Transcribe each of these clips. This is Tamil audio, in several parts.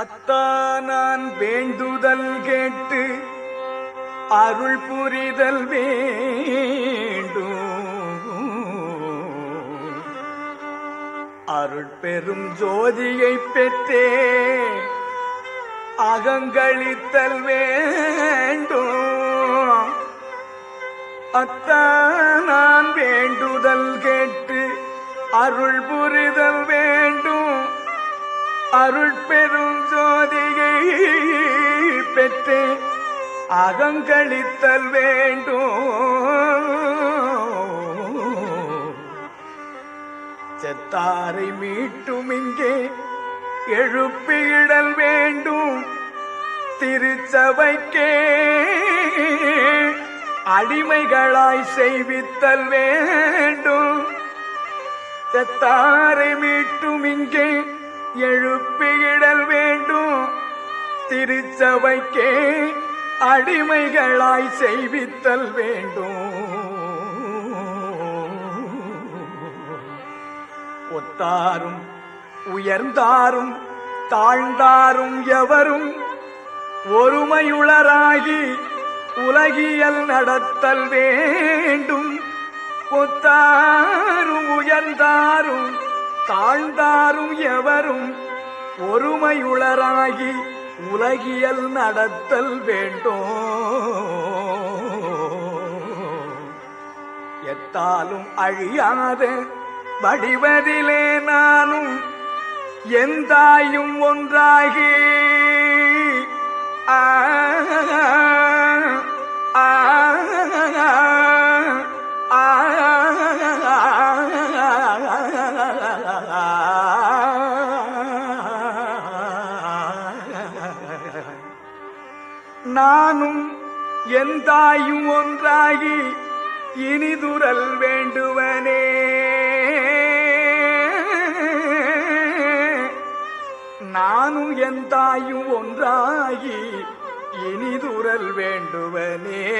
அத்தா நான் வேண்டுதல் கேட்டு அருள் புரிதல் வேண்டும். அருள் பெரும் ஜோதியை பெற்றே அகங்களித்தல் வேண்டும். அத்தா நான் வேண்டுதல் கேட்டு அருள் புரிதல் வேண்டும். அருட்பெரும் ஜோதியை பெற்று அகங்களித்தல் வேண்டும். செத்தாரை மீட்டும் இங்கே எழுப்பியிடல் வேண்டும். திருச்சபைக்கே அடிமைகளாய் செய்வித்தல் வேண்டும். செத்தாரை மீட்டும் இங்கே எழுப்பிடல் வேண்டும். திருச்சபைக்கே அடிமைகளாய் செய்வித்தல் வேண்டும். ஒத்தாரும் உயர்ந்தாரும் தாழ்ந்தாரும் எவரும் ஒருமையுளராகி உலகியல் நடத்தல் வேண்டும். ஒத்தாரும் உயர்ந்தார் தாழ்ந்தாரும் எவரும் பொறுமையுளராகி உலகியல் நடத்தல் வேண்டும். எத்தாலும் அழியாத வடிவதிலே நானும் எந்தாயும் ஒன்றாகி. ஆ, என் தாயும் ஒன்றாகி இனிதுரல் வேண்டுவனே. நானும் என் தாயும் ஒன்றாகி இனிதுரல் வேண்டுவனே.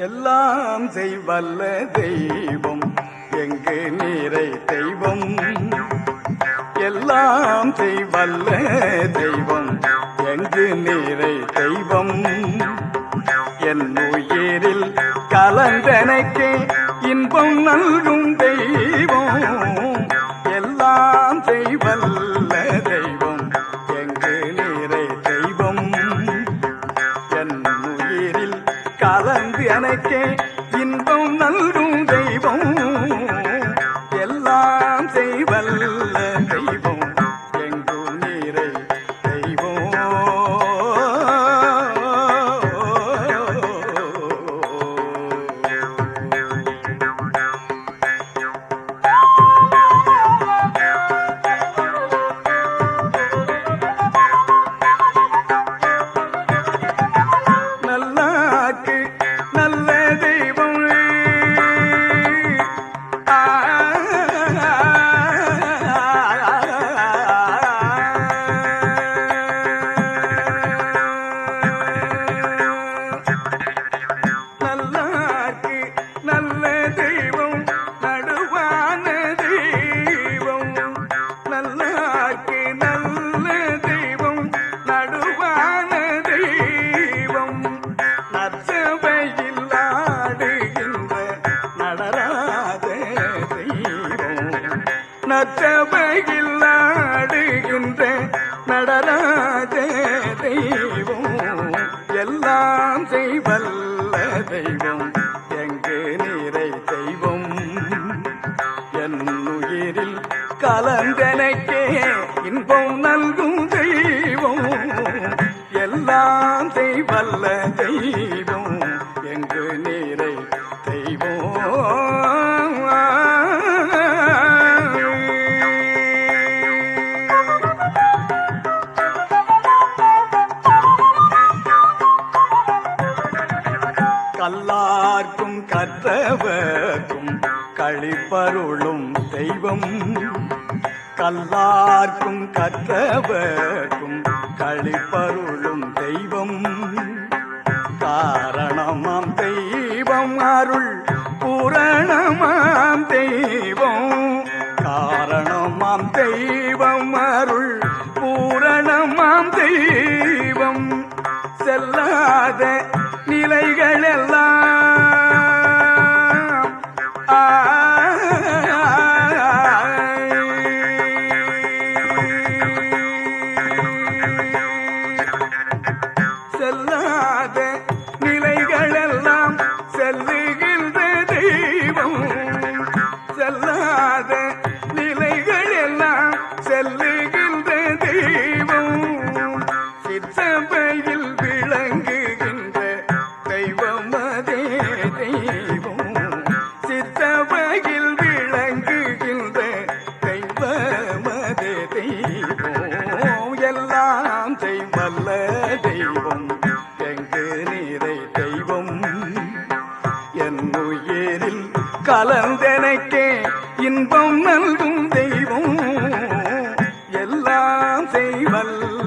எல்லாம் செய்வல்ல தெய்வம் எங்கு நீரை தெய்வம்? எல்லாம் செய்வல்ல தெய்வம் எங்கு நீரை தெய்வம்? என் உயிரில் கலந்தனைக்கே இன்பம் நல்கும் நல்கும் தெய்வம். நச்சபையில் ஆடுகின்ற நடராஜ தெய்வம். எல்லாம் செய்வல்ல தெய்வம். எங்கு நீரை தெய்வம் என் உயிரில் கலந்தனைக்கே இன்பம் நல்கும் எல்லார்க்கும் கற்றவர்க்கும் கழிப்பருளும் தெய்வம். கல்லார்க்கும் கற்றவர்க்கும் கழிப்பருளும் தெய்வம். காரணமாம் தெய்வம் அருள் பூரணமாம் தெய்வம். காரணமாம் தெய்வம் அருள் பூரணமாம் தெய்வம். செல்லாத நிலைகள் கலந்தெனக்கே இன்பம் நல்கும் தெய்வம். எல்லாம் செய்வல்ல.